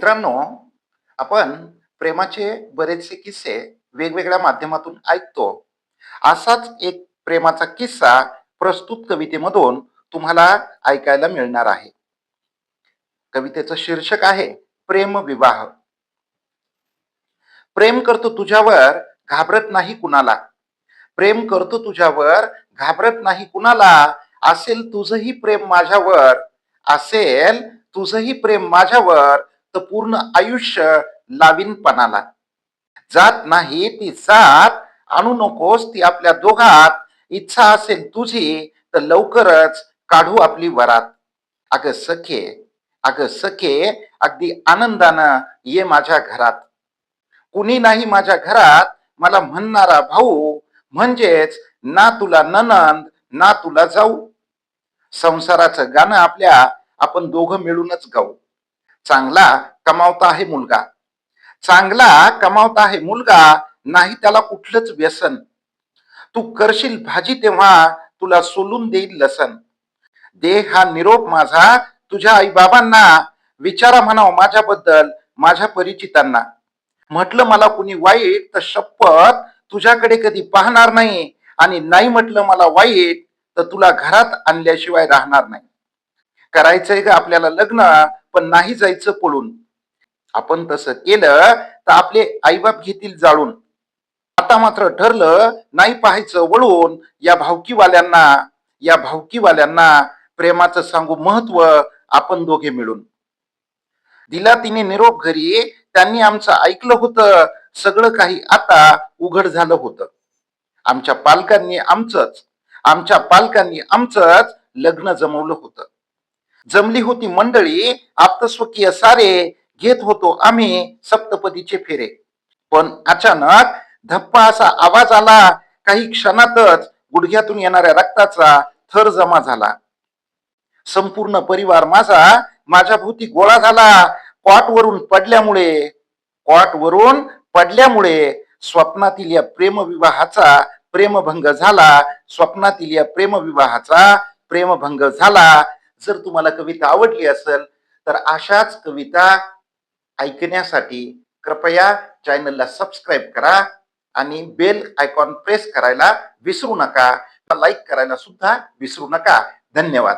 मित्रांनो आपण प्रेमाचे बरेचसे किस्से वेगवेगळ्या माध्यमातून ऐकतो. असाच एक प्रेमाचा किस्सा प्रस्तुत कवितेमधून तुम्हाला ऐकायला मिळणार आहे. कवितेचं शीर्षक आहे प्रेम विवाह. प्रेम करतो तुझ्यावर घाबरत नाही कुणाला. प्रेम करतो तुझ्यावर घाबरत नाही कुणाला. असेल तुझंही प्रेम माझ्यावर असेल तुझंही प्रेम माझ्यावर तर पूर्ण आयुष्य लावीनपणाला. जात नाही ती जात. आणू नकोस ती आपल्या दोघात. इच्छा असेल तुझी तर लवकरच काढू आपली वरात. अग सखे अग सखे अगदी आनंदानं ये माझ्या घरात. कुणी नाही माझ्या घरात मला म्हणणारा भाऊ. म्हणजेच ना तुला ननंद ना तुला जाऊ. संसाराचं गाणं आपल्या आपण दोघं मिळूनच गाऊ. चांगला कमावता आहे मुलगा. चांगला कमावता आहे मुलगा नाही त्याला कुठलंच व्यसन. तू करशील भाजी तेव्हा तुला सोलून देईल लसन. दे हा निरोप माझा तुझ्या आई बाबांना विचारा म्हणाव माझ्याबद्दल माझ्या परिचितांना. म्हटलं मला कुणी वाईट तर शपथ तुझ्याकडे कधी पाहणार नाही आणि नाही म्हटलं मला वाईट तर तुला घरात आणल्याशिवाय राहणार नाही. करायचंय का आपल्याला लग्न पण नाही जायचं पळून. आपण तसं केलं तर आपले आईबाप घेतील जाळून. आता मात्र ठरलं नाही पाहायचं वळून या भावकीवाल्यांना या भावकीवाल्यांना प्रेमाचं सांगू महत्त्व आपण दोघे मिळून. दिला तिने निरोप घरी त्यांनी आमचं ऐकलं होतं सगळं काही आता उघड झालं होतं. आमच्या पालकांनी आमचंच आमच्या पालकांनी आमचंच लग्न जमवलं होतं. जमली होती मंडळी आप्तस्वकीय सारे घेत होतो. आम्ही सप्तपदीचे फेरे. पण अचानक धप्पा असा आवाज आला. काही क्षणातच गुडघ्यातून येणाऱ्या रक्ताचा थर जमा झाला. संपूर्ण परिवार माझा माझ्या भोवती गोळा झाला. कॉट वरून पडल्यामुळे कॉट वरून पडल्यामुळे स्वप्नातील या प्रेमविवाहाचा प्रेमभंग झाला. स्वप्नातील या प्रेमविवाहाचा प्रेमभंग झाला. जर तुम्हाला कविता आवडली असेल तर अशाच कविता ऐकण्यासाठी कृपया चॅनलला सबस्क्राईब करा आणि बेल आयकॉन प्रेस करायला विसरू नका. लाईक करायला सुद्धा विसरू नका. धन्यवाद.